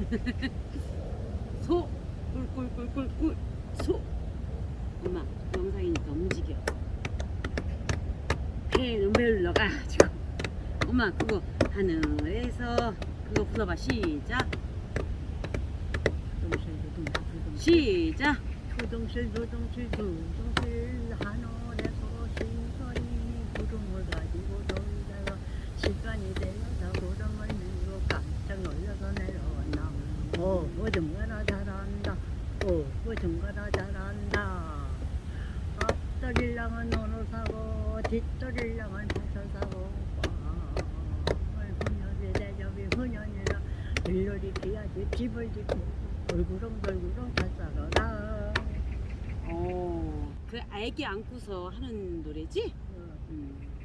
소 꿀꿀꿀꿀꿀. 소. 엄마 영상이니까 움직여. 배는 별로가지고. 엄마 그거 하늘에서 그거 불러봐. 시작. 시작. 두둥실 두둥실 두둥실 하늘에서 신선이 구름을 가지고 돌다가 시간이 되어서 구름을 밀고 깜짝 놀라서 내려왔나 어 어정가나 잘한다 어 어정가나 잘한다 앞다리랑은 논을 사고 뒷다리랑은 밭을 사고 훈연이 대접이 훈연이라 들러리 기야지 집을 짓고 잘 살아라 어, 그 아기 안고서 하는 노래지? 어. 음.